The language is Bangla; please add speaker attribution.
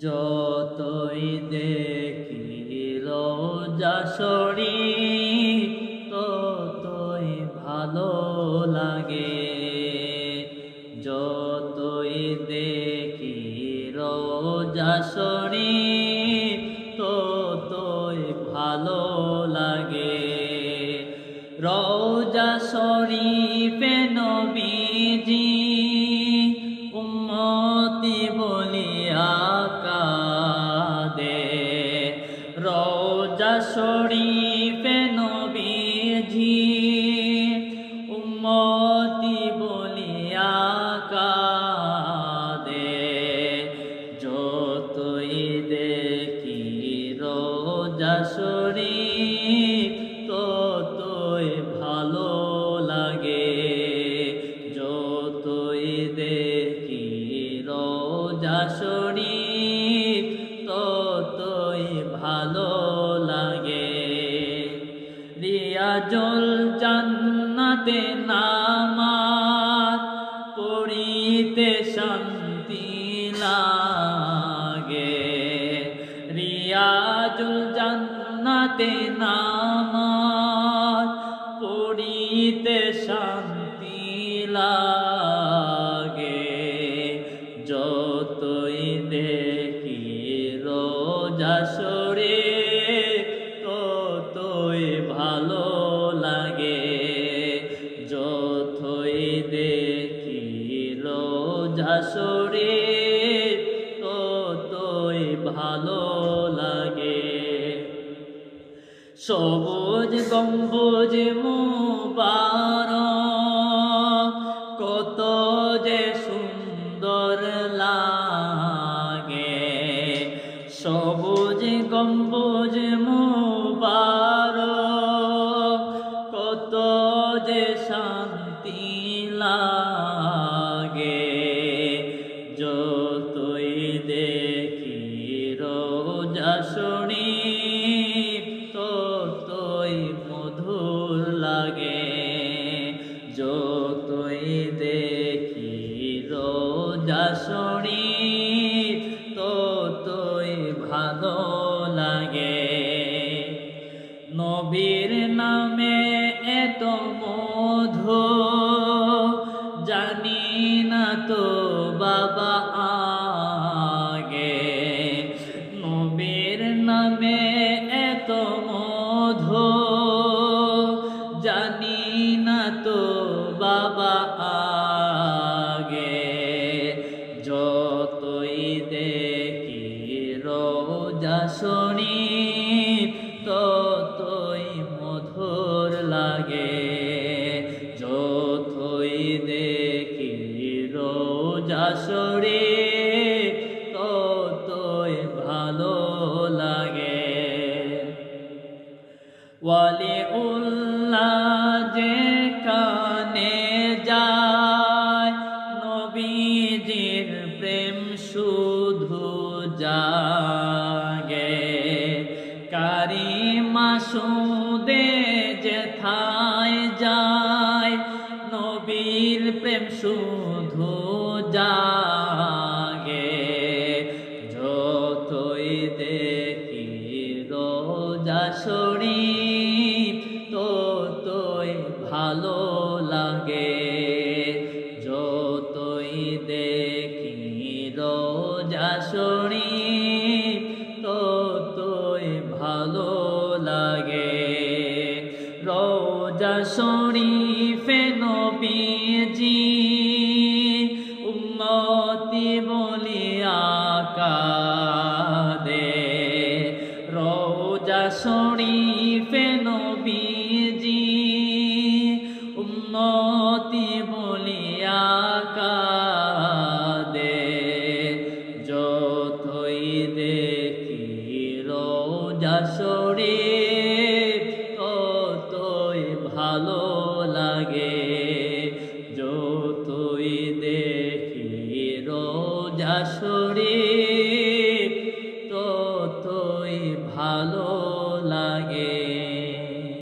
Speaker 1: যতই দেখি রোজা শরী ততই ভালো লাগে। যতই দেখি রোজা শরী ততই ভালো লাগে। রোজা শরীফে নবীজি রিয়াজল জান্নাতে নামাজ পড়িতে শান্তি লাগে। রিয়াজুল জান্নাতে নামাজ পড়িতে শান্তি লাগে। যতই দেখি রোজা সরে দেখি রোজা সরে ততই ভালো লাগে। সবুজ গম্বুজ মুবারক, কত যে সুন্দর লাগে। সবুজ গম্বুজ মুবারক যে শান্তি লাগে, যতই দেখি রোজা শুনি, ততই মধুর লাগে। যতই দেখি রোজা শুনি, ততই ভালো নবীর নামে এত মধু, জানি না তো বাবা আগে। নবীর নামে এত মধু, জানি না তো বাবা আগে। যতই দেখি রোজা শুনি সরে ততই ভালো লাগে। ওয়ালি উল্লাহ যে কানে যায় নবীজির প্রেম শুধু জাগে নবীর প্রেম শুধু জাগে, যতই দেখি রোজা শরীর ততই ভালো লাগে। যতই দেখি রোজা শরীর ততই ভালো লাগে। রোজা শরীফে কাদে রোজা শরীফে নবীজি উম্মতি বলিয়া কাদে যতই দেখি রোজা শরীফ, ততই ভালো লাগে। যতই দেখি রোজা শরীফ